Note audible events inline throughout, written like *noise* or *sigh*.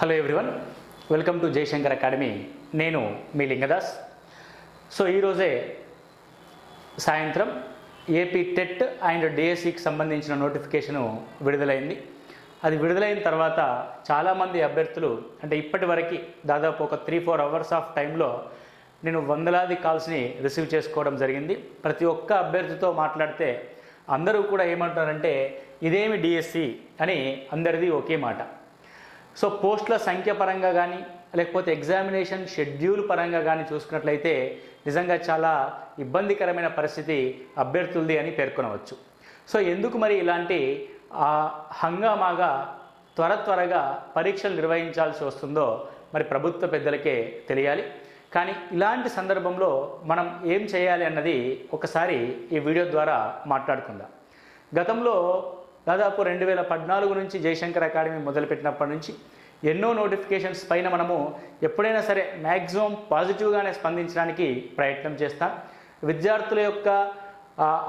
Hello everyone welcome to Jayashankar academy నేను మీ Lingadas. So ఈరోజే సాయంత్రం ఏపీ టెట్ అండ్ డిఎస్సికి సంబంధించిన నోటిఫికేషను విడుదలైంది. అది విడుదలైన తర్వాత చాలామంది అభ్యర్థులు అంటే ఇప్పటి వరకు దాదాపు ఒక త్రీ ఫోర్ అవర్స్ ఆఫ్ టైంలో నేను వందలాది కాల్స్ని రిసీవ్ చేసుకోవడం జరిగింది. ప్రతి ఒక్క అభ్యర్థితో మాట్లాడితే అందరూ కూడా ఏమంటారంటే ఇదేమి డిఎస్సి అని అందరిది ఒకే మాట. సో పోస్టుల సంఖ్య పరంగా కానీ లేకపోతే ఎగ్జామినేషన్ షెడ్యూల్ పరంగా కానీ చూసుకున్నట్లయితే నిజంగా చాలా ఇబ్బందికరమైన పరిస్థితి అభ్యర్థులది అని పేర్కొనవచ్చు. సో ఎందుకు మరి ఇలాంటి ఆ, హంగామాగా త్వర త్వరగా పరీక్షలు నిర్వహించాల్సి వస్తుందో మరి ప్రభుత్వ పెద్దలకే తెలియాలి. కానీ ఇలాంటి సందర్భంలో మనం ఏం చేయాలి అన్నది ఒకసారి ఈ వీడియో ద్వారా మాట్లాడుకుందాం. గతంలో దాదాపు రెండు వేల పద్నాలుగు నుంచి జయశంకర్ అకాడమీ మొదలుపెట్టినప్పటి నుంచి ఎన్నో నోటిఫికేషన్స్ పైన మనము ఎప్పుడైనా సరే మ్యాక్సిమం పాజిటివ్గానే స్పందించడానికి ప్రయత్నం చేస్తాం. విద్యార్థుల యొక్క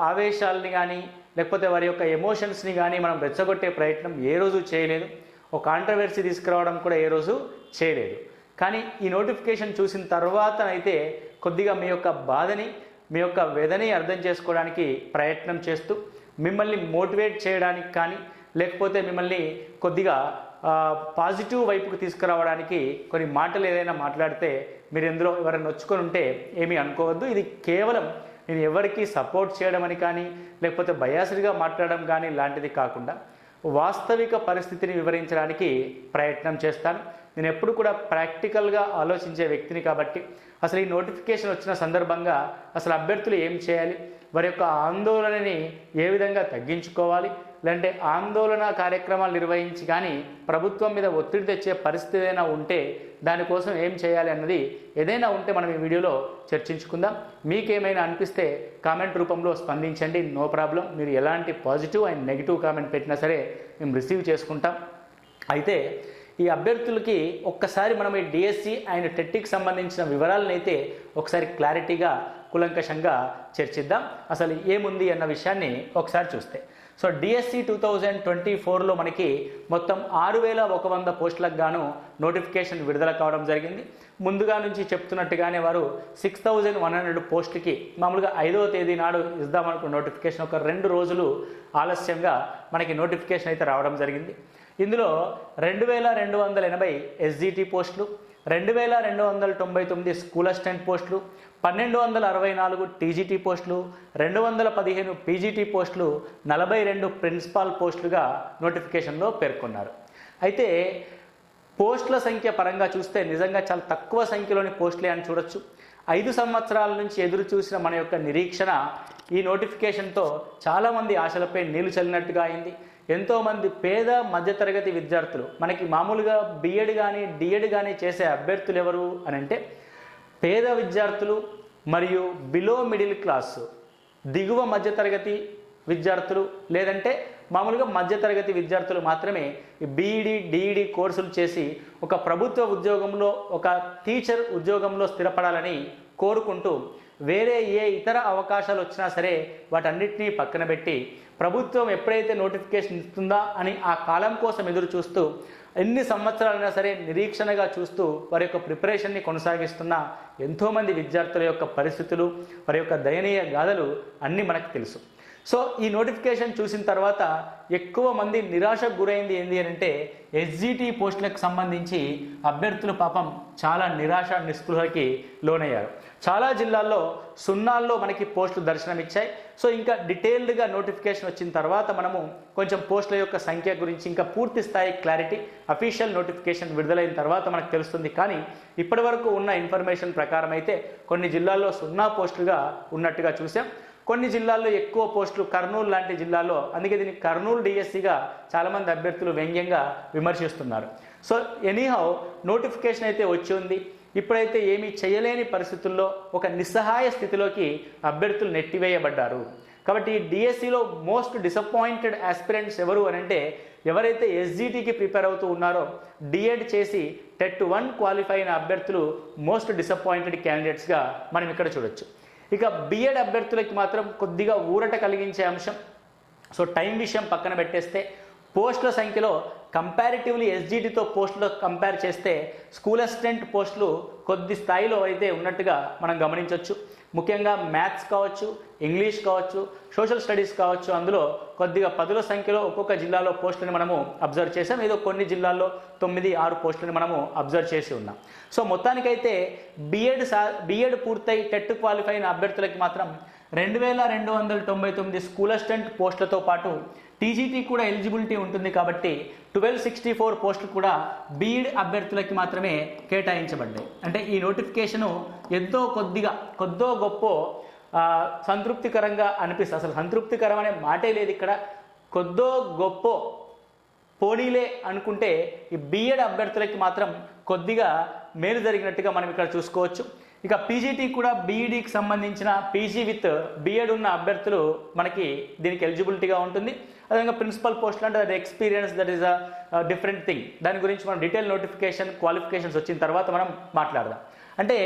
ఆవేశాలని కానీ లేకపోతే వారి యొక్క ఎమోషన్స్ని కానీ మనం రెచ్చగొట్టే ప్రయత్నం ఏ రోజు చేయలేదు. ఒక కాంట్రవర్సీ తీసుకురావడం కూడా ఏ రోజు చేయలేదు. కానీ ఈ నోటిఫికేషన్ చూసిన తర్వాతనైతే కొద్దిగా మీ యొక్క బాధని మీ యొక్క వ్యధని అర్థం చేసుకోవడానికి ప్రయత్నం చేస్తూ మిమ్మల్ని మోటివేట్ చేయడానికి కానీ లేకపోతే మిమ్మల్ని కొద్దిగా పాజిటివ్ వైపుకు తీసుకురావడానికి కొన్ని మాటలు ఏదైనా మాట్లాడితే మీరు ఎందులో ఎవరైనా నొచ్చుకొని ఉంటే ఏమీ అనుకోవద్దు. ఇది కేవలం నేను ఎవరికి సపోర్ట్ చేయడం అని కానీ లేకపోతే బయాసిడ్గా మాట్లాడడం కానీ లాంటిది కాకుండా వాస్తవిక పరిస్థితిని వివరించడానికి ప్రయత్నం చేస్తాను. నేను ఎప్పుడు కూడా ప్రాక్టికల్గా ఆలోచించే వ్యక్తిని కాబట్టి అసలు ఈ నోటిఫికేషన్ వచ్చిన సందర్భంగా అసలు అభ్యర్థులు ఏం చేయాలి? వారి యొక్క ఆందోళనని ఏ విధంగా తగ్గించుకోవాలి? లేదంటే ఆందోళన కార్యక్రమాలు నిర్వహించి కానీ ప్రభుత్వం మీద ఒత్తిడి తెచ్చే పరిస్థితి ఏదైనా ఉంటే దానికోసం ఏం చేయాలి అన్నది ఏదైనా ఉంటే మనం ఈ వీడియోలో చర్చించుకుందాం. మీకేమైనా అనిపిస్తే కామెంట్ రూపంలో స్పందించండి. No problem. మీరు ఎలాంటి పాజిటివ్ అండ్ నెగిటివ్ కామెంట్ పెట్టినా సరే మేము రిసీవ్ చేసుకుంటాం. అయితే ఈ అభ్యర్థులకి ఒక్కసారి మనం ఈ డిఎస్సి అండ్ టెట్టికి సంబంధించిన వివరాలను అయితే ఒకసారి క్లారిటీగా కులంకషంగా చర్చిద్దాం. అసలు ఏముంది అన్న విషయాన్ని ఒకసారి చూస్తే. So DSC two thousand twenty ఫోర్లో మనకి మొత్తం ఆరు వేల ఒక వంద పోస్టులకు గాను నోటిఫికేషన్ విడుదల కావడం జరిగింది. ముందుగా నుంచి చెప్తున్నట్టుగానే వారు సిక్స్ థౌజండ్ వన్ హండ్రెడ్ పోస్టులకి మామూలుగా ఐదవ తేదీ నాడు ఇద్దామనుకున్న నోటిఫికేషన్ ఒక రెండు రోజులు ఆలస్యంగా మనకి నోటిఫికేషన్ అయితే రావడం జరిగింది. ఇందులో రెండు వేల రెండు వందల ఎనభై ఎస్జిటి పోస్టులు రెండు వేల రెండు వందల తొంభై తొమ్మిది స్కూల్ అసిస్టెంట్ పోస్టులు పన్నెండు వందల అరవై నాలుగు టీజీటీ పోస్టులు రెండు వందల పదిహేను పీజీటీ పోస్టులు నలభై రెండు ప్రిన్సిపాల్ పోస్టులుగా నోటిఫికేషన్లో పేర్కొన్నారు. అయితే పోస్టుల సంఖ్య పరంగా చూస్తే నిజంగా చాలా తక్కువ సంఖ్యలోని పోస్టులే అని చూడొచ్చు. ఐదు సంవత్సరాల నుంచి ఎదురు చూసిన మన యొక్క నిరీక్షణ ఈ నోటిఫికేషన్తో చాలామంది ఆశలపై నీళ్ళు చల్లినట్టుగా అయింది. ఎంతోమంది పేద మధ్యతరగతి విద్యార్థులు మనకి మామూలుగా బిఎడ్ కానీ డిఎడ్ కానీ చేసే అభ్యర్థులు ఎవరు అని అంటే పేద విద్యార్థులు మరియు బిలో మిడిల్ క్లాస్ దిగువ మధ్యతరగతి విద్యార్థులు లేదంటే మామూలుగా మధ్యతరగతి విద్యార్థులు మాత్రమే బీఈడి డిఈడి కోర్సులు చేసి ఒక ప్రభుత్వ ఉద్యోగంలో ఒక టీచర్ ఉద్యోగంలో స్థిరపడాలని కోరుకుంటూ వేరే ఏ ఇతర అవకాశాలు వచ్చినా సరే వాటన్నిటినీ పక్కన పెట్టి ప్రభుత్వం ఎప్పుడైతే నోటిఫికేషన్ ఇస్తుందా అని ఆ కాలం కోసం ఎదురు చూస్తూ ఎన్ని సంవత్సరాలైనా సరే నిరీక్షణగా చూస్తూ వారి యొక్క ప్రిపరేషన్ని కొనసాగిస్తున్న ఎంతోమంది విద్యార్థుల యొక్క పరిస్థితులు వారి యొక్క దయనీయ గాథలు అన్నీ మనకు తెలుసు. సో ఈ నోటిఫికేషన్ చూసిన తర్వాత ఎక్కువ మంది నిరాశకు గురైంది ఏంటి అని అంటే ఎస్జిటి పోస్టులకు సంబంధించి అభ్యర్థులు పాపం చాలా నిరాశ నిస్పృహకి లోనయ్యారు. చాలా జిల్లాల్లో సున్నాల్లో మనకి పోస్టులు దర్శనమిచ్చాయి. సో ఇంకా డీటెయిల్డ్గా నోటిఫికేషన్ వచ్చిన తర్వాత మనము కొంచెం పోస్టుల యొక్క సంఖ్య గురించి ఇంకా పూర్తి స్థాయి క్లారిటీ అఫీషియల్ నోటిఫికేషన్ విడుదలైన తర్వాత మనకు తెలుస్తుంది. కానీ ఇప్పటి వరకు ఉన్న ఇన్ఫర్మేషన్ ప్రకారం అయితే కొన్ని జిల్లాల్లో సున్నా పోస్టులుగా ఉన్నట్టుగా చూసాం. కొన్ని జిల్లాల్లో ఎక్కువ పోస్టులు కర్నూలు లాంటి జిల్లాల్లో అందుకే దీన్ని కర్నూలు డిఎస్సిగా చాలామంది అభ్యర్థులు వ్యంగ్యంగా విమర్శిస్తున్నారు. సో ఎనీహౌ నోటిఫికేషన్ అయితే వచ్చి ఉంది. ఇప్పుడైతే ఏమీ చేయలేని పరిస్థితుల్లో ఒక నిస్సహాయ స్థితిలోకి అభ్యర్థులు నెట్టివేయబడ్డారు. కాబట్టి డిఎస్సిలో మోస్ట్ డిసప్పాయింటెడ్ ఆస్పిరెంట్స్ ఎవరు అని అంటే ఎవరైతే ఎస్జిటికి ప్రిపేర్ అవుతూ ఉన్నారో డిఎడ్ చేసి టెట్ వన్ క్వాలిఫై అయిన అభ్యర్థులు మోస్ట్ డిసప్పాయింటెడ్ క్యాండిడేట్స్గా మనం ఇక్కడ చూడొచ్చు. ఇక బిఎడ్ అభ్యర్థులకి మాత్రం కొద్దిగా ఊరట కలిగించే అంశం. సో టైం విషయం పక్కన పెట్టేస్తే పోస్టుల సంఖ్యలో కంపారిటివ్లీ ఎస్జీటీతో పోస్టులో కంపేర్ చేస్తే స్కూల్ అసిస్టెంట్ పోస్టులు కొద్ది స్థాయిలో అయితే ఉన్నట్టుగా మనం గమనించవచ్చు. ముఖ్యంగా మ్యాథ్స్ కావచ్చు ఇంగ్లీష్ కావచ్చు సోషల్ స్టడీస్ కావచ్చు అందులో కొద్దిగా పదుల సంఖ్యలో ఒక్కొక్క జిల్లాలో పోస్టులను మనము అబ్జర్వ్ చేసాం ఏదో కొన్ని జిల్లాల్లో తొమ్మిది ఆరు పోస్టులను మనము అబ్జర్వ్ చేసి ఉన్నాం. సో మొత్తానికైతే బీఎడ్ సా బీఎడ్ పూర్తయి టెట్ క్వాలిఫై అయిన అభ్యర్థులకి మాత్రం రెండు వేల రెండు వందల తొంభై తొమ్మిది స్కూల్ అసిస్టెంట్ పోస్టులతో పాటు టీజీటీ కూడా ఎలిజిబిలిటీ ఉంటుంది కాబట్టి ట్వెల్వ్ సిక్స్టీ ఫోర్ పోస్టులు కూడా బీఈడ్ అభ్యర్థులకి మాత్రమే కేటాయించబడ్డాయి. అంటే ఈ నోటిఫికేషను ఎంతో కొద్దిగా కొద్దో గొప్ప సంతృప్తికరంగా అనిపిస్తుంది. అసలు సంతృప్తికరం అనే మాటే లేదు ఇక్కడ. కొద్దో గొప్ప పోనీలే అనుకుంటే ఈ బీఎడ్ అభ్యర్థులకి మాత్రం కొద్దిగా మేలు జరిగినట్టుగా మనం ఇక్కడ చూసుకోవచ్చు. ఇక పీజీటీ కూడా బీఈడీకి సంబంధించిన పీజీ విత్ బీఎడ్ ఉన్న అభ్యర్థులు మనకి దీనికి ఎలిజిబిలిటీగా ఉంటుంది. అదేవిధంగా ప్రిన్సిపల్ పోస్ట్ అంటే అది experience that is a different thing దాని గురించి మనం డీటెయిల్ నోటిఫికేషన్ క్వాలిఫికేషన్స్ వచ్చిన తర్వాత మనం మాట్లాడదాం. అంటే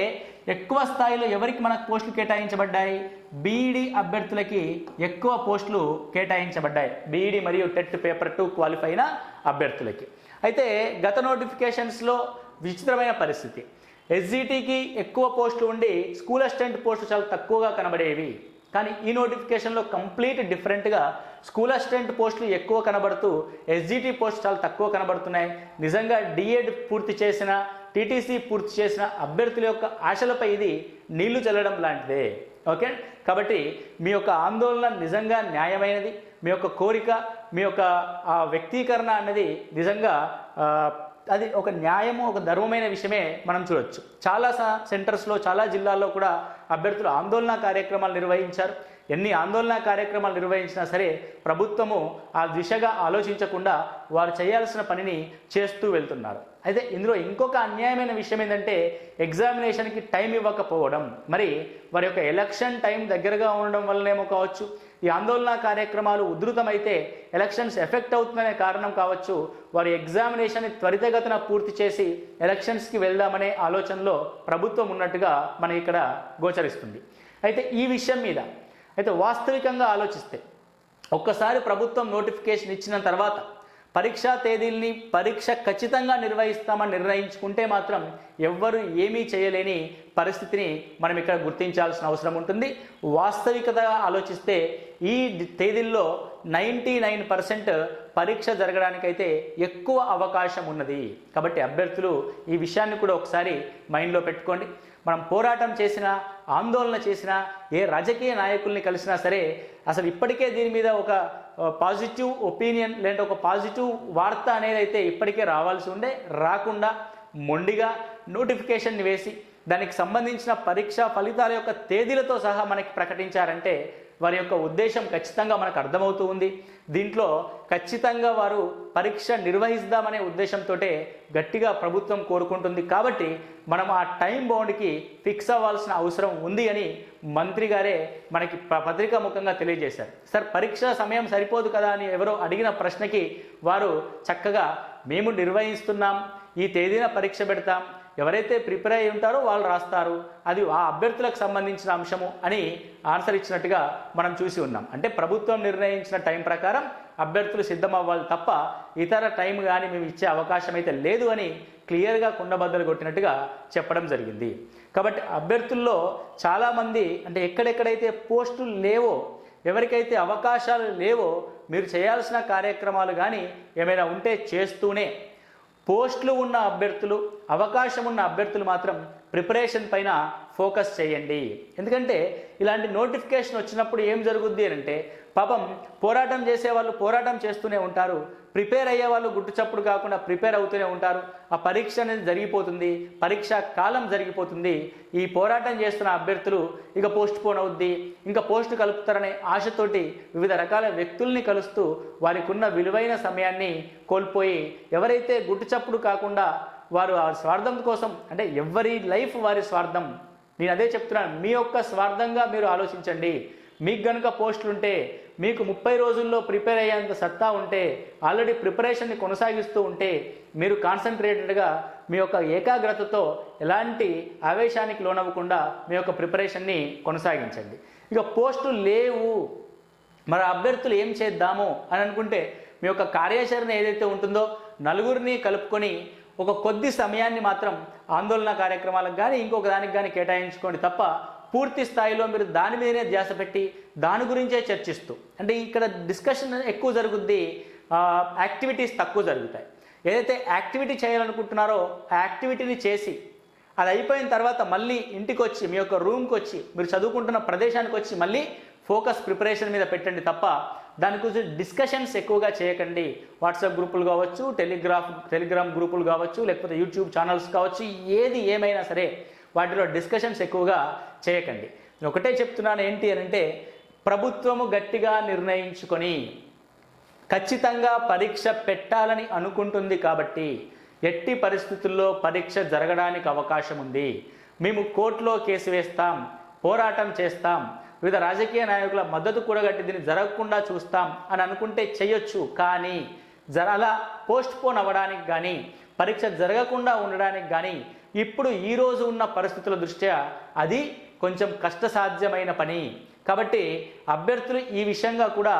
ఎక్కువ స్థాయిలో ఎవరికి మనకు పోస్టులు కేటాయించబడ్డాయి? బీఈడి అభ్యర్థులకి ఎక్కువ పోస్టులు కేటాయించబడ్డాయి. బీఈడి మరియు టెట్ పేపర్ టూ క్వాలిఫై అయిన అభ్యర్థులకి. అయితే గత నోటిఫికేషన్స్లో విచిత్రమైన పరిస్థితి. ఎస్జిటికి ఎక్కువ పోస్టులు ఉండి స్కూల్ అసిస్టెంట్ పోస్టులు చాలా తక్కువగా కనబడేవి. కానీ ఈ నోటిఫికేషన్లో కంప్లీట్ డిఫరెంట్గా స్కూల్ అసిస్టెంట్ పోస్టులు ఎక్కువ కనబడుతూ ఎస్జిటి పోస్ట్ చాలా తక్కువ కనబడుతున్నాయి. నిజంగా డిఎడ్ పూర్తి చేసిన టీటీసీ పూర్తి చేసిన అభ్యర్థుల యొక్క ఆశలపై ఇది నీళ్ళు చల్లడం లాంటిదే. ఓకే? కాబట్టి మీ యొక్క ఆందోళన నిజంగా న్యాయమైనది. మీ యొక్క కోరిక మీ యొక్క ఆ వ్యక్తీకరణ అన్నది నిజంగా అది ఒక న్యాయము ఒక ధర్మమైన విషయమే మనం చూడొచ్చు. చాలా సెంటర్స్లో చాలా జిల్లాల్లో కూడా అభ్యర్థులు ఆందోళన కార్యక్రమాలు నిర్వహించారు. ఎన్ని ఆందోళన కార్యక్రమాలు నిర్వహించినా సరే ప్రభుత్వము ఆ దిశగా ఆలోచించకుండా వారు చేయాల్సిన పనిని చేస్తూ వెళ్తున్నారు. అయితే ఇందులో ఇంకొక అన్యాయమైన విషయం ఏంటంటే ఎగ్జామినేషన్కి టైం ఇవ్వకపోవడం. మరి వారి యొక్క ఎలక్షన్ టైం దగ్గరగా ఉండడం వల్లనేమో కావచ్చు ఈ ఆందోళన కార్యక్రమాలు ఉధృతమైతే ఎలక్షన్స్ ఎఫెక్ట్ అవుతుందనే కారణం కావచ్చు. వారి ఎగ్జామినేషన్ త్వరితగతిన పూర్తి చేసి ఎలక్షన్స్కి వెళ్దామనే ఆలోచనలో ప్రభుత్వం ఉన్నట్టుగా మనకి ఇక్కడ గోచరిస్తుంది. అయితే ఈ విషయం మీద అయితే వాస్తవికంగా ఆలోచిస్తే ఒక్కసారి ప్రభుత్వం నోటిఫికేషన్ ఇచ్చిన తర్వాత పరీక్షా తేదీల్ని పరీక్ష ఖచ్చితంగా నిర్వహిస్తామని నిర్ణయించుకుంటే మాత్రం ఎవ్వరు ఏమీ చేయలేని పరిస్థితిని మనం ఇక్కడ గుర్తించాల్సిన అవసరం ఉంటుంది. వాస్తవికత ఆలోచిస్తే ఈ తేదీల్లో నైంటీ నైన్ పర్సెంట్ పరీక్ష జరగడానికైతే ఎక్కువ అవకాశం ఉన్నది. కాబట్టి అభ్యర్థులు ఈ విషయాన్ని కూడా ఒకసారి మైండ్లో పెట్టుకోండి. మనం పోరాటం చేసినా ఆందోళన చేసినా ఏ రాజకీయ నాయకుల్ని కలిసినా సరే అసలు ఇప్పటికే దీని మీద ఒక పాజిటివ్ ఒపీనియన్ లేదంటే ఒక పాజిటివ్ వార్త అనేది అయితే ఇప్పటికే రావాల్సి ఉండే రాకుండా మొండిగా నోటిఫికేషన్ వేసి దానికి సంబంధించిన పరీక్ష ఫలితాల యొక్క తేదీలతో సహా మనకి ప్రకటించారంటే వారి యొక్క ఉద్దేశం ఖచ్చితంగా మనకు అర్థమవుతూ ఉంది. దీంట్లో ఖచ్చితంగా వారు పరీక్ష నిర్వహిస్తామనే ఉద్దేశంతో గట్టిగా ప్రభుత్వం కోరుకుంటుంది. కాబట్టి మనం ఆ టైం బౌండ్కి ఫిక్స్ అవ్వాల్సిన అవసరం ఉంది అని మంత్రి గారే మనకి ప- పత్రికా ముఖంగా తెలియజేశారు. సార్ పరీక్ష సమయం సరిపోదు కదా అని ఎవరో అడిగిన ప్రశ్నకి వారు చక్కగా మేము నిర్వహిస్తున్నాం ఈ తేదీన పరీక్ష పెడతాం ఎవరైతే ప్రిపేర్ అయి ఉంటారో వాళ్ళు రాస్తారు. అది ఆ అభ్యర్థులకు సంబంధించిన అంశము అని ఆన్సర్ ఇచ్చినట్టుగా మనం చూసి ఉన్నాం. అంటే ప్రభుత్వం నిర్ణయించిన టైం ప్రకారం అభ్యర్థులు సిద్ధం అవ్వాలి తప్ప ఇతర టైం కానీ మేము ఇచ్చే అవకాశం అయితే లేదు అని క్లియర్గా కుండబద్దలు కొట్టినట్టుగా చెప్పడం జరిగింది. కాబట్టి అభ్యర్థుల్లో చాలామంది అంటే ఎక్కడెక్కడైతే పోస్టులు లేవో ఎవరికైతే అవకాశాలు లేవో మీరు చేయాల్సిన కార్యక్రమాలు కానీ ఏమైనా ఉంటే చేస్తూనే పోస్టులు ఉన్న అభ్యర్థులు అవకాశం ఉన్న అభ్యర్థులు మాత్రం ప్రిపరేషన్ పైన ఫోకస్ చేయండి. ఎందుకంటే ఇలాంటి నోటిఫికేషన్ వచ్చినప్పుడు ఏం జరుగుద్ది అని అంటే పాపం పోరాటం చేసే వాళ్ళు పోరాటం చేస్తూనే ఉంటారు. ప్రిపేర్ అయ్యే వాళ్ళు గుట్టు చప్పుడు కాకుండా ప్రిపేర్ అవుతూనే ఉంటారు. ఆ పరీక్ష అనేది జరిగిపోతుంది. పరీక్ష కాలం జరిగిపోతుంది. ఈ పోరాటం చేస్తున్న అభ్యర్థులు ఇక పోస్ట్ పోన్ అవుద్ది. ఇంకా పోస్ట్ కలుపుతారనే ఆశతోటి వివిధ రకాల వ్యక్తుల్ని కలుస్తూ వారికి ఉన్న విలువైన సమయాన్ని కోల్పోయి ఎవరైతే గుట్టు చప్పుడు కాకుండా వారు ఆ స్వార్థం కోసం అంటే ఎవరి లైఫ్ వారి స్వార్థం నేను అదే చెప్తున్నాను మీ యొక్క స్వార్థంగా మీరు ఆలోచించండి. మీకు గనుక పోస్టులు ఉంటే మీకు ముప్పై రోజుల్లో ప్రిపేర్ అయ్యేంత సత్తా ఉంటే ఆల్రెడీ ప్రిపరేషన్ని కొనసాగిస్తూ ఉంటే మీరు కాన్సన్ట్రేటెడ్గా మీ యొక్క ఏకాగ్రతతో ఎలాంటి ఆవేశానికి లోనవ్వకుండా మీ యొక్క ప్రిపరేషన్ని కొనసాగించండి. ఇక పోస్టులు లేవు. మరి అభ్యర్థులు ఏం చేద్దాము అని అనుకుంటే మీ యొక్క కార్యాచరణ ఏదైతే ఉంటుందో నలుగురిని కలుపుకొని ఒక కొద్ది సమయాన్ని మాత్రం ఆందోళన కార్యక్రమాలకు కానీ ఇంకొక దానికి కానీ కేటాయించుకోండి తప్ప పూర్తి స్థాయిలో మీరు దాని మీదనే ధ్యాస పెట్టి దాని గురించే చర్చిస్తూ అంటే ఇక్కడ డిస్కషన్ ఎక్కువ జరుగుద్ది యాక్టివిటీస్ తక్కువ జరుగుతాయి. ఏదైతే యాక్టివిటీ చేయాలనుకుంటున్నారో ఆ యాక్టివిటీని చేసి అది అయిపోయిన తర్వాత మళ్ళీ ఇంటికి వచ్చి మీ యొక్క రూమ్కి వచ్చి మీరు చదువుకుంటున్న ప్రదేశానికి వచ్చి మళ్ళీ ఫోకస్ ప్రిపరేషన్ మీద పెట్టండి తప్ప దాని గురించి డిస్కషన్స్ ఎక్కువగా చేయకండి. వాట్సాప్ గ్రూపులు కావచ్చు టెలిగ్రాఫ్ టెలిగ్రామ్ గ్రూపులు కావచ్చు లేకపోతే యూట్యూబ్ ఛానల్స్ కావచ్చు ఏది ఏమైనా సరే వాటిలో డిస్కషన్స్ ఎక్కువగా చేయకండి. నేను ఒకటే చెప్తున్నాను ఏంటి అని అంటే ప్రభుత్వము గట్టిగా నిర్ణయించుకొని ఖచ్చితంగా పరీక్ష పెట్టాలని అనుకుంటుంది కాబట్టి ఎట్టి పరిస్థితుల్లో పరీక్ష జరగడానికి అవకాశం ఉంది. మేము కోర్టులో కేసు వేస్తాం పోరాటం చేస్తాం వివిధ రాజకీయ నాయకుల మద్దతు కూడగట్టి దీన్ని జరగకుండా చూస్తాం అని అనుకుంటే చేయొచ్చు కానీ జర అలా పోస్ట్ పోన్ అవ్వడానికి కానీ పరీక్ష జరగకుండా ఉండడానికి కానీ ఇప్పుడు ఈ రోజు ఉన్న పరిస్థితుల దృష్ట్యా అది కొంచెం కష్టసాధ్యమైన పని. కాబట్టి అభ్యర్థులు ఈ విషయంగా కూడా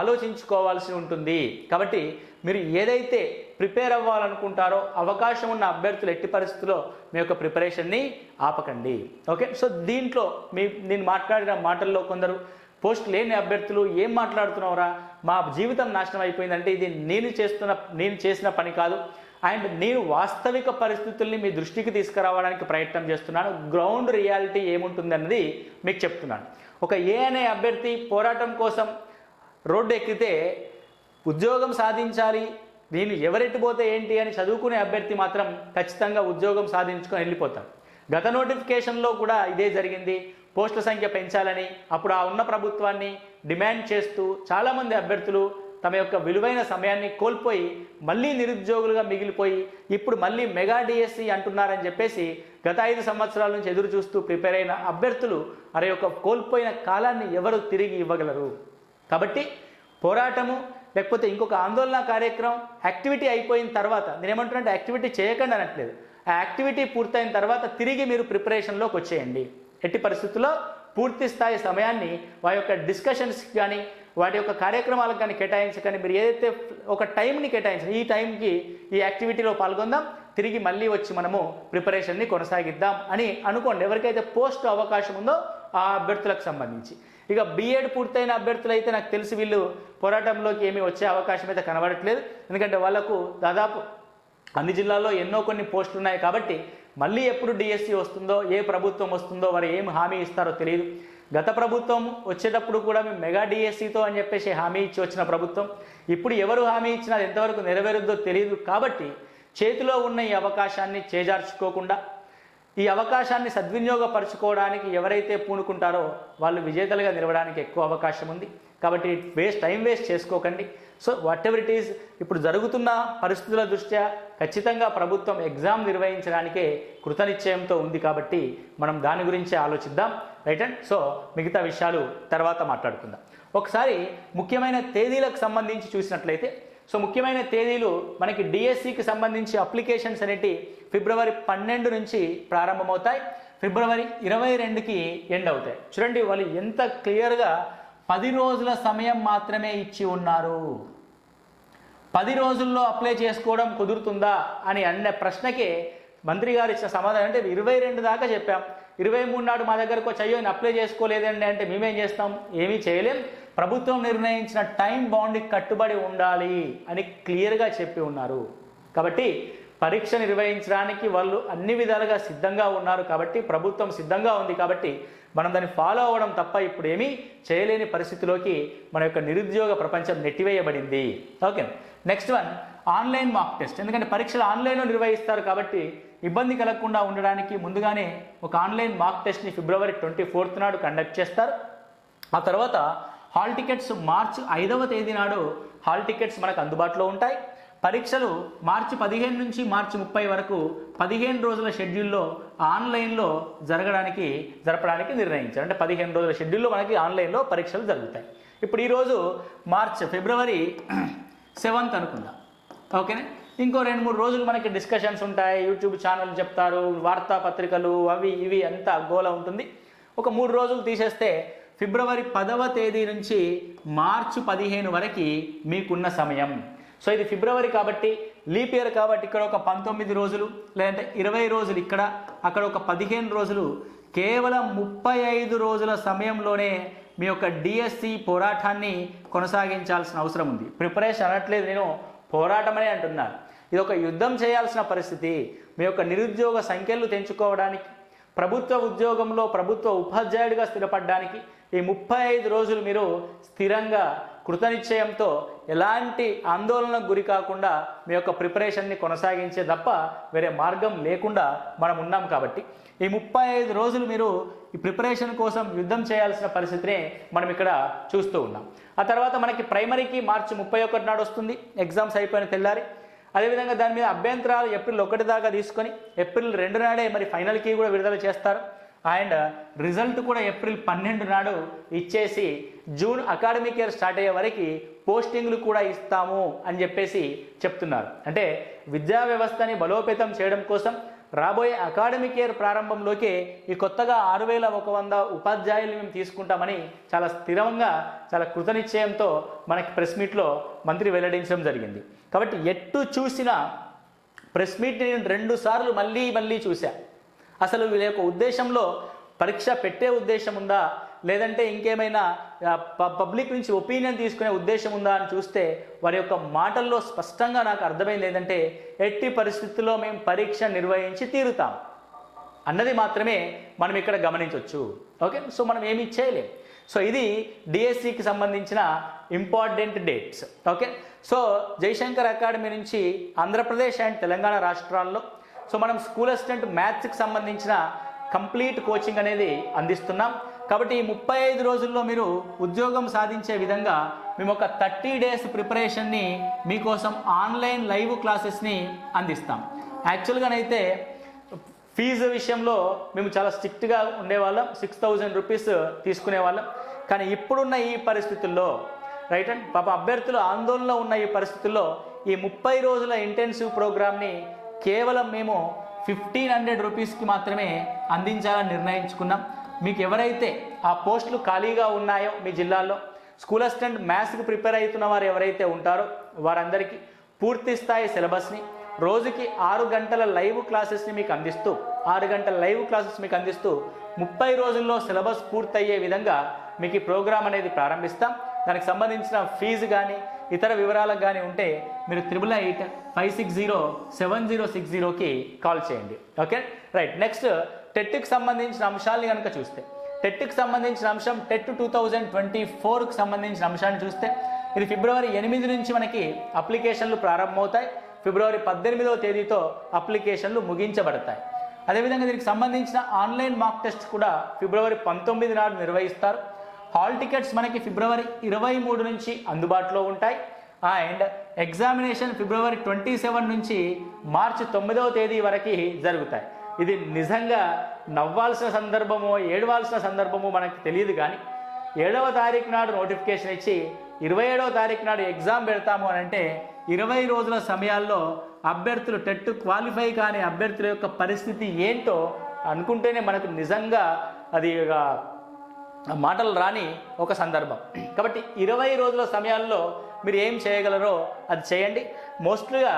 ఆలోచించుకోవాల్సి ఉంటుంది. కాబట్టి మీరు ఏదైతే ప్రిపేర్ అవ్వాలనుకుంటారో అవకాశం ఉన్న అభ్యర్థులు ఎట్టి పరిస్థితుల్లో మీ యొక్క ప్రిపరేషన్ని ఆపకండి. ఓకే? సో దీంట్లో మీ నేను మాట్లాడిన మాటల్లో కొందరు పోస్ట్ లేని అభ్యర్థులు ఏం మాట్లాడుతున్నావురా? మా జీవితం నాశనం అయిపోయిందంటే ఇది నేను చేస్తున్న నేను చేసిన పని కాదు. అండ్ నేను వాస్తవిక పరిస్థితుల్ని మీ దృష్టికి తీసుకురావడానికి ప్రయత్నం చేస్తున్నాను. గ్రౌండ్ రియాలిటీ ఏముంటుందన్నది మీకు చెప్తున్నాను. ఒక ఏ అనే అభ్యర్థి పోరాటం కోసం రోడ్డు ఎక్కితే ఉద్యోగం సాధించాలి నేను ఎవరెట్టిపోతే ఏంటి అని చదువుకునే అభ్యర్థి మాత్రం ఖచ్చితంగా ఉద్యోగం సాధించుకొని వెళ్ళిపోతాం గత నోటిఫికేషన్లో కూడా ఇదే జరిగింది. పోస్టుల సంఖ్య పెంచాలని అప్పుడు ఆ ఉన్న ప్రభుత్వాన్ని డిమాండ్ చేస్తూ చాలామంది అభ్యర్థులు తమ యొక్క విలువైన సమయాన్ని కోల్పోయి మళ్ళీ నిరుద్యోగులుగా మిగిలిపోయి ఇప్పుడు మళ్ళీ మెగా డిఎస్సి అంటున్నారని చెప్పేసి గత ఐదు సంవత్సరాల నుంచి ఎదురు చూస్తూ ప్రిపేర్ అయిన అభ్యర్థులు అరే యొక్క కోల్పోయిన కాలాన్ని ఎవరు తిరిగి ఇవ్వగలరు? కాబట్టి పోరాటము లేకపోతే ఇంకొక ఆందోళన కార్యక్రమం యాక్టివిటీ అయిపోయిన తర్వాత నేనేమంటున్నాంటే యాక్టివిటీ చేయకండి అనట్లేదు. ఆ యాక్టివిటీ పూర్తయిన తర్వాత తిరిగి మీరు ప్రిపరేషన్లోకి వచ్చేయండి. ఎట్టి పరిస్థితుల్లో పూర్తి స్థాయి సమయాన్ని వారి యొక్క డిస్కషన్స్కి కానీ వాటి యొక్క కార్యక్రమాలకు కానీ కేటాయించకండి. మీరు ఏదైతే ఒక టైంని కేటాయించారు ఈ టైంకి ఈ యాక్టివిటీలో పాల్గొందాం తిరిగి మళ్ళీ వచ్చి మనము ప్రిపరేషన్ని కొనసాగిద్దాం అని అనుకోండి. ఎవరికైతే పోస్ట్ అవకాశం ఉందో ఆ అభ్యర్థులకు సంబంధించి. ఇక బీఎడ్ పూర్తయిన అభ్యర్థులు అయితే నాకు తెలిసి వీళ్ళు పోరాటంలోకి ఏమీ వచ్చే అవకాశం అయితే కనబడట్లేదు. ఎందుకంటే వాళ్ళకు దాదాపు అన్ని జిల్లాల్లో ఎన్నో కొన్ని పోస్టులు ఉన్నాయి కాబట్టి మళ్ళీ ఎప్పుడు డిఎస్సి వస్తుందో ఏ ప్రభుత్వం వస్తుందో వారు ఏం హామీ ఇస్తారో తెలియదు. గత ప్రభుత్వం వచ్చేటప్పుడు కూడా మేము మెగా డిఎస్సితో అని చెప్పేసి హామీ ఇచ్చి వచ్చిన ప్రభుత్వం. ఇప్పుడు ఎవరు హామీ ఇచ్చినా అది ఎంతవరకు నెరవేరుద్దో తెలియదు కాబట్టి చేతిలో ఉన్న ఈ అవకాశాన్ని చేజార్చుకోకుండా ఈ అవకాశాన్ని సద్వినియోగపరచుకోవడానికి ఎవరైతే పూనుకుంటారో వాళ్ళు విజేతలుగా నిలవడానికి ఎక్కువ అవకాశం ఉంది. కాబట్టి వేస్ట్ టైం వేస్ట్ చేసుకోకండి. So whatever it is ఇప్పుడు జరుగుతున్న పరిస్థితుల దృష్ట్యా ఖచ్చితంగా ప్రభుత్వం ఎగ్జామ్ నిర్వహించడానికే కృతనిశ్చయంతో ఉంది కాబట్టి మనం దాని గురించి ఆలోచిద్దాం. రైట్ అండ్ సో మిగతా విషయాలు తర్వాత మాట్లాడుకుందాం. ఒకసారి ముఖ్యమైన తేదీలకు సంబంధించి చూసినట్లయితే సో ముఖ్యమైన తేదీలు మనకి డిఎస్సికి సంబంధించి అప్లికేషన్స్ అనేటి ఫిబ్రవరి పన్నెండు నుంచి ప్రారంభమవుతాయి. ఫిబ్రవరి ఇరవై రెండుకి ఎండ్ అవుతాయి. చూడండి వాళ్ళు ఎంత క్లియర్గా పది రోజుల సమయం మాత్రమే ఇచ్చి ఉన్నారు. పది రోజుల్లో అప్లై చేసుకోవడం కుదురుతుందా అని అన్న ప్రశ్నకే మంత్రి గారు ఇచ్చిన సమాధానం అంటే ఇరవై రెండు దాకా చెప్పాం. ఇరవై మూడు నాడు మా దగ్గరకు వచ్చి అయ్యో నేను అప్లై చేసుకోలేదండి అంటే మేమేం చేస్తాం? ఏమీ చేయలేం. ప్రభుత్వం నిర్ణయించిన టైం బౌండ్కి కట్టుబడి ఉండాలి అని క్లియర్గా చెప్పి ఉన్నారు. కాబట్టి పరీక్ష నిర్వహించడానికి వాళ్ళు అన్ని విధాలుగా సిద్ధంగా ఉన్నారు కాబట్టి ప్రభుత్వం సిద్ధంగా ఉంది కాబట్టి మనం దాన్ని ఫాలో అవ్వడం తప్ప ఇప్పుడు ఏమీ చేయలేని పరిస్థితిలోకి మన యొక్క నిరుద్యోగ ప్రపంచం నెట్టివేయబడింది. Okay. Next one online mock test. ఎందుకంటే పరీక్షలు ఆన్లైన్లో నిర్వహిస్తారు కాబట్టి ఇబ్బంది కలగకుండా ఉండడానికి ముందుగానే ఒక ఆన్లైన్ మాక్ టెస్ట్ని ఫిబ్రవరి ట్వంటీ ఫోర్త్ నాడు కండక్ట్ చేస్తారు. ఆ తర్వాత హాల్ టికెట్స్ మార్చి ఐదవ తేదీ నాడు హాల్ టికెట్స్ మనకు అందుబాటులో ఉంటాయి. పరీక్షలు మార్చి పదిహేను నుంచి మార్చి ముప్పై వరకు పదిహేను రోజుల షెడ్యూల్లో ఆన్లైన్లో జరగడానికి జరపడానికి నిర్ణయించారు. అంటే పదిహేను రోజుల షెడ్యూల్లో మనకి ఆన్లైన్లో పరీక్షలు జరుగుతాయి. ఇప్పుడు ఈరోజు మార్చ్ ఫిబ్రవరి సెవెంత్ అనుకుందాం. ఓకేనా? ఇంకో రెండు మూడు రోజులు మనకి డిస్కషన్స్ ఉంటాయి. యూట్యూబ్ ఛానల్ చెప్తారు వార్తాపత్రికలు అవి ఇవి అంతా గోల ఉంటుంది. ఒక మూడు రోజులు తీసేస్తే ఫిబ్రవరి పదవ తేదీ నుంచి మార్చి పదిహేను వరకు మీకున్న సమయం. సో ఇది ఫిబ్రవరి కాబట్టి లీప్ ఇయర్ కాబట్టి ఇక్కడ ఒక పంతొమ్మిది రోజులు లేదంటే ఇరవై రోజులు ఇక్కడ అక్కడ ఒక పదిహేను రోజులు. కేవలం ముప్పై ఐదు రోజుల సమయంలోనే మీ యొక్క డిఎస్సి పోరాటాన్ని కొనసాగించాల్సిన అవసరం ఉంది. ప్రిపరేషన్ అనట్లేదు నేను పోరాటం అంటున్నాను ఇది ఒక యుద్ధం చేయాల్సిన పరిస్థితి. మీ యొక్క నిరుద్యోగ సంఖ్యలు తెంచుకోవడానికి ప్రభుత్వ ఉద్యోగంలో ప్రభుత్వ ఉపాధ్యాయుడిగా స్థిరపడడానికి ఈ ముప్పై ఐదు రోజులు మీరు స్థిరంగా కృతనిశ్చయంతో ఎలాంటి ఆందోళనకు గురి కాకుండా మీ యొక్క ప్రిపరేషన్ని కొనసాగించే తప్ప వేరే మార్గం లేకుండా మనం ఉన్నాం కాబట్టి. ఈ ముప్పై ఐదు రోజులు మీరు ఈ ప్రిపరేషన్ కోసం యుద్ధం చేయాల్సిన పరిస్థితిని మనం ఇక్కడ చూస్తూ ఉన్నాం. ఆ తర్వాత మనకి ప్రైమరీకి మార్చి ముప్పై ఒకటి నాడు వస్తుంది. ఎగ్జామ్స్ అయిపోయిన తెల్లారి. అదేవిధంగా దాని మీద అభ్యంతరాలు ఏప్రిల్ ఒకటి దాకా తీసుకొని ఏప్రిల్ రెండు నాడే మరి ఫైనల్కి కూడా విడుదల చేస్తారు. అండ్ రిజల్ట్ కూడా ఏప్రిల్ పన్నెండు నాడు ఇచ్చేసి జూన్ అకాడమిక్ ఇయర్ స్టార్ట్ అయ్యే వరకు పోస్టింగ్లు కూడా ఇస్తాము అని చెప్పేసి చెప్తున్నారు. అంటే విద్యా వ్యవస్థని బలోపేతం చేయడం కోసం రాబోయే అకాడమిక్ ఇయర్ ప్రారంభంలోకే ఈ కొత్తగా ఆరు వేల ఒక వంద ఉపాధ్యాయులు మేము తీసుకుంటామని చాలా స్థిరంగా చాలా కృతనిశ్చయంతో మనకి ప్రెస్ మీట్లో మంత్రి వెల్లడించడం జరిగింది. కాబట్టి ఎట్టు చూసినా ప్రెస్ మీట్ని నేను రెండు సార్లు మళ్ళీ మళ్ళీ చూశా. అసలు వీళ్ళ యొక్క ఉద్దేశంలో పరీక్ష పెట్టే ఉద్దేశం ఉందా? లేదంటే ఇంకేమైనా పబ్లిక్ నుంచి ఒపీనియన్ తీసుకునే ఉద్దేశం ఉందా అని చూస్తే వారి యొక్క మాటల్లో స్పష్టంగా నాకు అర్థమైంది ఏంటంటే ఎట్టి పరిస్థితుల్లో మేము పరీక్ష నిర్వహించి తీరుతాం. అన్నది మాత్రమే మనం ఇక్కడ గమనించవచ్చు ఓకే? సో మనం ఏమి చేయలేం. సో ఇది డిఎస్సికి సంబంధించిన important dates. Okay? So Jayashankar academy నుంచి ఆంధ్రప్రదేశ్ అండ్ తెలంగాణ రాష్ట్రాల్లో సో మనం స్కూల్ అసిస్టెంట్ మ్యాథ్స్కి సంబంధించిన కంప్లీట్ కోచింగ్ అనేది అందిస్తున్నాం. కాబట్టి ఈ ముప్పై ఐదు రోజుల్లో మీరు ఉద్యోగం సాధించే విధంగా మేము ఒక థర్టీ డేస్ ప్రిపరేషన్ని మీకోసం ఆన్లైన్ లైవ్ క్లాసెస్ని అందిస్తాం. యాక్చువల్గానైతే ఫీజు విషయంలో మేము చాలా స్ట్రిక్ట్గా ఉండేవాళ్ళం. సిక్స్ థౌజండ్ రూపీస్ తీసుకునేవాళ్ళం. కానీ ఇప్పుడున్న ఈ పరిస్థితుల్లో రైట్ అండ్ పాప అభ్యర్థులు ఆందోళనలో ఉన్న ఈ పరిస్థితుల్లో ఈ ముప్పై రోజుల ఇంటెన్సివ్ ప్రోగ్రామ్ని కేవలం మేము ఫిఫ్టీన్ హండ్రెడ్ రూపీస్కి మాత్రమే అందించాలని నిర్ణయించుకున్నాం. మీకు ఎవరైతే ఆ పోస్టులు ఖాళీగా ఉన్నాయో మీ జిల్లాల్లో స్కూల్ అసిస్టెంట్ మ్యాథ్స్కి ప్రిపేర్ అవుతున్న వారు ఎవరైతే ఉంటారో వారందరికీ పూర్తి స్థాయి సిలబస్ని రోజుకి ఆరు గంటల లైవ్ క్లాసెస్ని మీకు అందిస్తూ ఆరు గంటల లైవ్ క్లాసెస్ మీకు అందిస్తూ ముప్పై రోజుల్లో సిలబస్ పూర్తయ్యే విధంగా మీకు ఈ ప్రోగ్రామ్ అనేది ప్రారంభిస్తాం. దానికి సంబంధించిన ఫీజు కానీ ఇతర వివరాలకు కానీ ఉంటే మీరు triple eight five six zero seven zero six జీరోకి కాల్ చేయండి. ఓకే రైట్ నెక్స్ట్ టెట్కి సంబంధించిన అంశాలని కనుక చూస్తే. టెట్కి సంబంధించిన అంశం టెట్ టూ థౌజండ్ ట్వంటీ ఫోర్కి సంబంధించిన అంశాన్ని చూస్తే ఇది ఫిబ్రవరి ఎనిమిది నుంచి మనకి అప్లికేషన్లు ప్రారంభమవుతాయి. ఫిబ్రవరి పద్దెనిమిదవ తేదీతో అప్లికేషన్లు ముగించబడతాయి. అదేవిధంగా దీనికి సంబంధించిన ఆన్లైన్ మాక్ టెస్ట్ కూడా ఫిబ్రవరి పంతొమ్మిది నాడు నిర్వహిస్తారు. హాల్ టికెట్స్ మనకి ఫిబ్రవరి ఇరవై మూడు నుంచి అందుబాటులో ఉంటాయి. And examination February twenty seven నుంచి మార్చి తొమ్మిదవ తేదీ వరకు జరుగుతాయి. ఇది నిజంగా నవ్వాల్సిన సందర్భమో ఏడవాల్సిన సందర్భమో మనకు తెలియదు కానీ ఏడవ తారీఖు నాడు నోటిఫికేషన్ ఇచ్చి ఇరవై ఏడవ తారీఖు నాడు ఎగ్జామ్ పెడతాము అని అంటే ఇరవై రోజుల సమయాల్లో అభ్యర్థులు టెట్ క్వాలిఫై కాని అభ్యర్థుల యొక్క పరిస్థితి ఏంటో అనుకుంటేనే మనకు నిజంగా అది ఒక మాటలు రాని ఒక సందర్భం. కాబట్టి ఇరవై రోజుల సమయాల్లో మీరు ఏం చేయగలరో అది చేయండి. మోస్ట్లీగా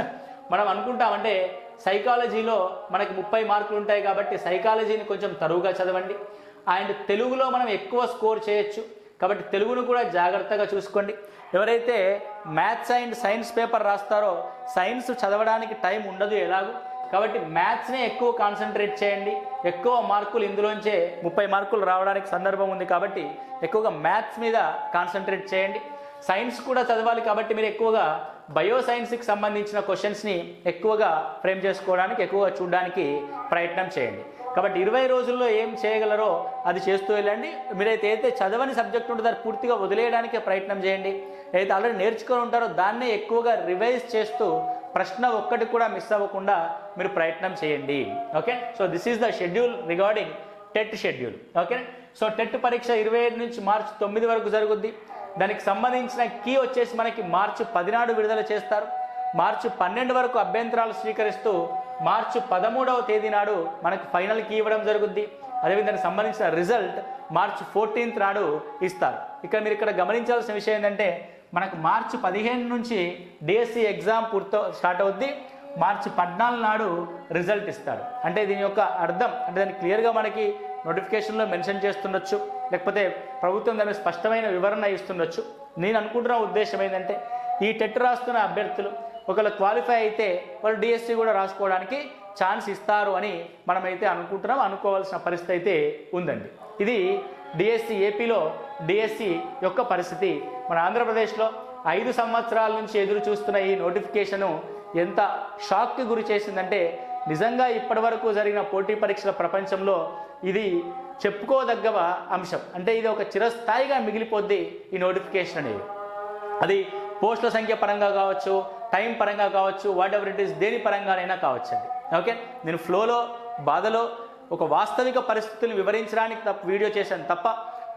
*coughs* మనం అనుకుంటామంటే సైకాలజీలో మనకి ముప్పై మార్కులు ఉంటాయి కాబట్టి సైకాలజీని కొంచెం తరువుగా చదవండి. అండ్ తెలుగులో మనం ఎక్కువ స్కోర్ చేయొచ్చు. కాబట్టి తెలుగును కూడా జాగ్రత్తగా చూసుకోండి. ఎవరైతే మ్యాథ్స్ అండ్ సైన్స్ పేపర్ రాస్తారో సైన్స్ చదవడానికి టైం ఉండదు ఎలాగూ. కాబట్టి మ్యాథ్స్నే ఎక్కువ కాన్సన్ట్రేట్ చేయండి. ఎక్కువ మార్కులు ఇందులోంచే ముప్పై మార్కులు రావడానికి సందర్భం ఉంది కాబట్టి ఎక్కువగా మ్యాథ్స్ మీద కాన్సన్ట్రేట్ చేయండి. సైన్స్ కూడా చదవాలి కాబట్టి మీరు ఎక్కువగా బయో సైన్స్కి సంబంధించిన క్వశ్చన్స్ని ఎక్కువగా ఫ్రేమ్ చేసుకోవడానికి ఎక్కువగా చూడడానికి ప్రయత్నం చేయండి. కాబట్టి ఇరవై రోజుల్లో ఏం చేయగలరో అది చేస్తూ వెళ్ళండి. మీరైతే అయితే చదవని సబ్జెక్ట్ ఉంటుందో దాన్ని పూర్తిగా వదిలేయడానికి ప్రయత్నం చేయండి. అయితే ఆల్రెడీ నేర్చుకొని ఉంటారో దాన్నే ఎక్కువగా రివైజ్ చేస్తూ ప్రశ్న ఒక్కటి కూడా మిస్ అవ్వకుండా మీరు ప్రయత్నం చేయండి. Okay so this is the schedule regarding TET schedule okay so TET పరీక్ష ఇరవై ఏడు నుంచి మార్చి తొమ్మిది వరకు జరుగుద్ది. దానికి సంబంధించిన కీ వచ్చేసి మనకి మార్చి పదినాడు విడుదల చేస్తారు. మార్చి పన్నెండు వరకు అభ్యంతరాలు స్వీకరిస్తూ మార్చి పదమూడవ తేదీ నాడు మనకు ఫైనల్ కీ ఇవ్వడం జరుగుద్ది. అదేవిధంగా దానికి సంబంధించిన రిజల్ట్ మార్చి ఫోర్టీన్త్ నాడు ఇస్తారు. ఇక్కడ మీరు ఇక్కడ గమనించాల్సిన విషయం ఏంటంటే మనకు మార్చి పదిహేను నుంచి డిఎస్సి ఎగ్జామ్ పూర్తి స్టార్ట్ అవుద్ది. మార్చి పద్నాలుగు నాడు రిజల్ట్ ఇస్తాడు అంటే దీని యొక్క అర్థం అంటే దాన్ని క్లియర్గా మనకి నోటిఫికేషన్లో మెన్షన్ చేస్తుండొచ్చు. లేకపోతే ప్రభుత్వం దాని స్పష్టమైన వివరణ ఇస్తుండొచ్చు. నేను అనుకుంటున్న ఉద్దేశం ఏంటంటే ఈ టెట్ రాస్తున్న అభ్యర్థులు ఒకవేళ క్వాలిఫై అయితే వాళ్ళు డిఎస్సి కూడా రాసుకోవడానికి ఛాన్స్ ఇస్తారు అని మనమైతే అనుకుంటున్నాం అనుకోవాల్సిన పరిస్థితి అయితే ఉందండి. ఇది డిఎస్సి ఏపీలో డిఎస్సి యొక్క పరిస్థితి. మన ఆంధ్రప్రదేశ్లో ఐదు సంవత్సరాల నుంచి ఎదురు చూస్తున్న ఈ నోటిఫికేషను ఎంత షాక్కి గురి చేసిందంటే నిజంగా ఇప్పటివరకు జరిగిన పోటీ పరీక్షల ప్రపంచంలో ఇది చెప్పుకోదగ్గ అంశం. అంటే ఇది ఒక చిరస్థాయిగా మిగిలిపోద్ది ఈ నోటిఫికేషన్ అనేది. అది పోస్టుల సంఖ్య పరంగా కావచ్చు టైం పరంగా కావచ్చు వాట్ ఎవర్ ఇట్ ఈస్ దేని పరంగానైనా కావచ్చు అండి ఓకే? నేను ఫ్లోలో బాధలో ఒక వాస్తవిక పరిస్థితులను వివరించడానికి తప్ప వీడియో చేశాను తప్ప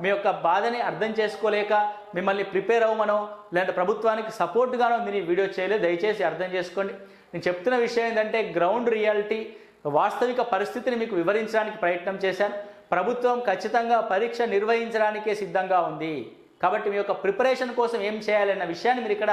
మీ యొక్క బాధని అర్థం చేసుకోలేక మిమ్మల్ని ప్రిపేర్ అవ్వమనో లేదంటే ప్రభుత్వానికి సపోర్ట్గానో నేను ఈ వీడియో చేయలేదు దయచేసి అర్థం చేసుకోండి. నేను చెప్తున్న విషయం ఏంటంటే గ్రౌండ్ రియాలిటీ వాస్తవిక పరిస్థితిని మీకు వివరించడానికి ప్రయత్నం చేశాను. ప్రభుత్వం ఖచ్చితంగా పరీక్ష నిర్వహించడానికే సిద్ధంగా ఉంది. కాబట్టి మీ యొక్క ప్రిపరేషన్ కోసం ఏం చేయాలన్న విషయాన్ని మీరు ఇక్కడ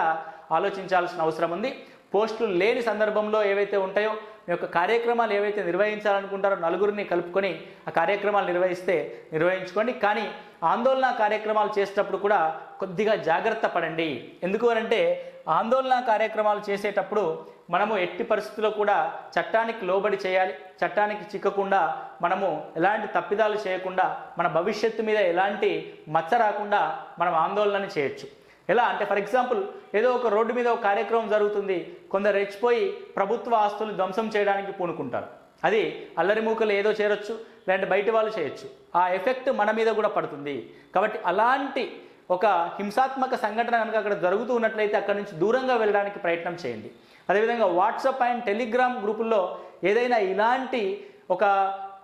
ఆలోచించాల్సిన అవసరం ఉంది. పోస్టులు లేని సందర్భంలో ఏవైతే ఉంటాయో మీ యొక్క కార్యక్రమాలు ఏవైతే నిర్వహించాలనుకుంటారో నలుగురిని కలుపుకొని ఆ కార్యక్రమాలు నిర్వహిస్తే నిర్వహించుకోండి. కానీ ఆందోళన కార్యక్రమాలు చేసేటప్పుడు కూడా కొద్దిగా జాగ్రత్త పడండి. ఎందుకు అంటే ఆందోళన కార్యక్రమాలు చేసేటప్పుడు మనము ఎట్టి పరిస్థితుల్లో కూడా చట్టానికి లోబడి చేయాలి చట్టానికి చిక్కకుండా మనము ఎలాంటి తప్పిదాలు చేయకుండా మన భవిష్యత్తు మీద ఎలాంటి మచ్చ రాకుండా మనం ఆందోళన చేయొచ్చు. ఎలా అంటే ఫర్ ఎగ్జాంపుల్ ఏదో ఒక రోడ్డు మీద ఒక కార్యక్రమం జరుగుతుంది కొందరు రెచ్చిపోయి ప్రభుత్వ ఆస్తులు ధ్వంసం చేయడానికి పూనుకుంటారు. అది అల్లరి మూకలు ఏదో చేరొచ్చు లేదంటే బయట వాళ్ళు చేయొచ్చు. ఆ ఎఫెక్ట్ మన మీద కూడా పడుతుంది. కాబట్టి అలాంటి ఒక హింసాత్మక సంఘటన కనుక అక్కడ జరుగుతూ ఉన్నట్లయితే అక్కడ నుంచి దూరంగా వెళ్ళడానికి ప్రయత్నం చేయండి. అదేవిధంగా వాట్సాప్ అండ్ టెలిగ్రామ్ గ్రూపుల్లో ఏదైనా ఇలాంటి ఒక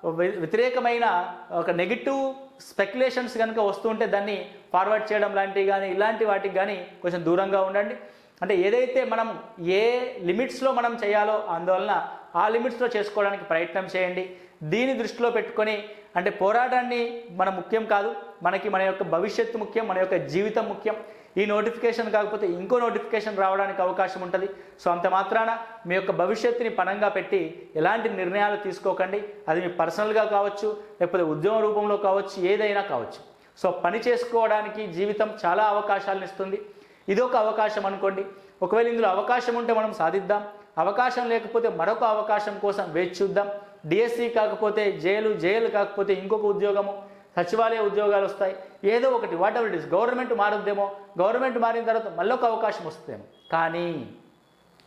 వ్య- వ్యతిరేకమైన ఒక నెగిటివ్ స్పెక్యులేషన్స్ కనుక వస్తుంటే దాన్ని ఫార్వర్డ్ చేయడం లాంటివి కానీ ఇలాంటి వాటికి కానీ కొంచెం దూరంగా ఉండండి. అంటే ఏదైతే మనం ఏ లిమిట్స్లో మనం చేయాలో అందువలన ఆ లిమిట్స్లో చేసుకోవడానికి ప్రయత్నం చేయండి. దీని దృష్టిలో పెట్టుకొని అంటే పోరాటాన్ని మన ముఖ్యం కాదు మనకి మన యొక్క భవిష్యత్తు ముఖ్యం మన యొక్క జీవితం ముఖ్యం. ఈ నోటిఫికేషన్ కాకపోతే ఇంకో నోటిఫికేషన్ రావడానికి అవకాశం ఉంటుంది. సో అంత మాత్రాన మీ యొక్క భవిష్యత్తుని పణంగా పెట్టి ఎలాంటి నిర్ణయాలు తీసుకోకండి. అది మీ పర్సనల్గా కావచ్చు లేకపోతే ఉద్యోగ రూపంలో కావచ్చు ఏదైనా కావచ్చు. సో పని చేసుకోవడానికి జీవితం చాలా అవకాశాలను ఇస్తుంది. ఇదొక అవకాశం అనుకోండి. ఒకవేళ ఇందులో అవకాశం ఉంటే మనం సాధిద్దాం. అవకాశం లేకపోతే మరొక అవకాశం కోసం వేచి చూద్దాం. డిఎస్సి కాకపోతే జైలు జైలు కాకపోతే ఇంకొక ఉద్యోగము. సచివాలయ ఉద్యోగాలు వస్తాయి. ఏదో ఒకటి whatever it is government మారుద్దేమో గవర్నమెంట్ మారిన తర్వాత మళ్ళొక అవకాశం వస్తుందేమో. కానీ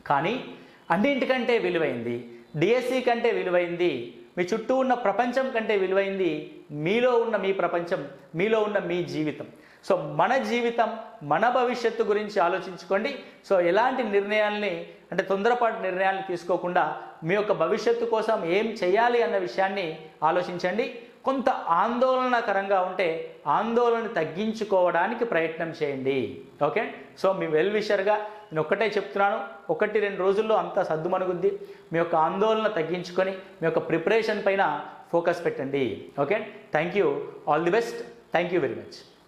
కానీ అన్నింటికంటే విలువైంది డిఎస్సి కంటే విలువైంది మీ చుట్టూ ఉన్న ప్రపంచం కంటే విలువైంది మీలో ఉన్న మీ ప్రపంచం మీలో ఉన్న మీ జీవితం. సో మన జీవితం మన భవిష్యత్తు గురించి ఆలోచించుకోండి. సో ఎలాంటి నిర్ణయాల్ని అంటే తొందరపాటు నిర్ణయాలు తీసుకోకుండా మీ యొక్క భవిష్యత్తు కోసం ఏం చేయాలి అన్న విషయాన్ని ఆలోచించండి. కొంత ఆందోళనకరంగా ఉంటే ఆందోళన తగ్గించుకోవడానికి ప్రయత్నం చేయండి. ఓకే? సో మీ వెల్ విషర్గా నేను ఒక్కటే చెప్తున్నాను. ఒకటి రెండు రోజుల్లో అంతా సర్దుమణుగుద్ది మీ యొక్క ఆందోళన తగ్గించుకొని మీ యొక్క ప్రిపరేషన్ పైన ఫోకస్ పెట్టండి. Okay? Thank you. All the best. Thank you very much.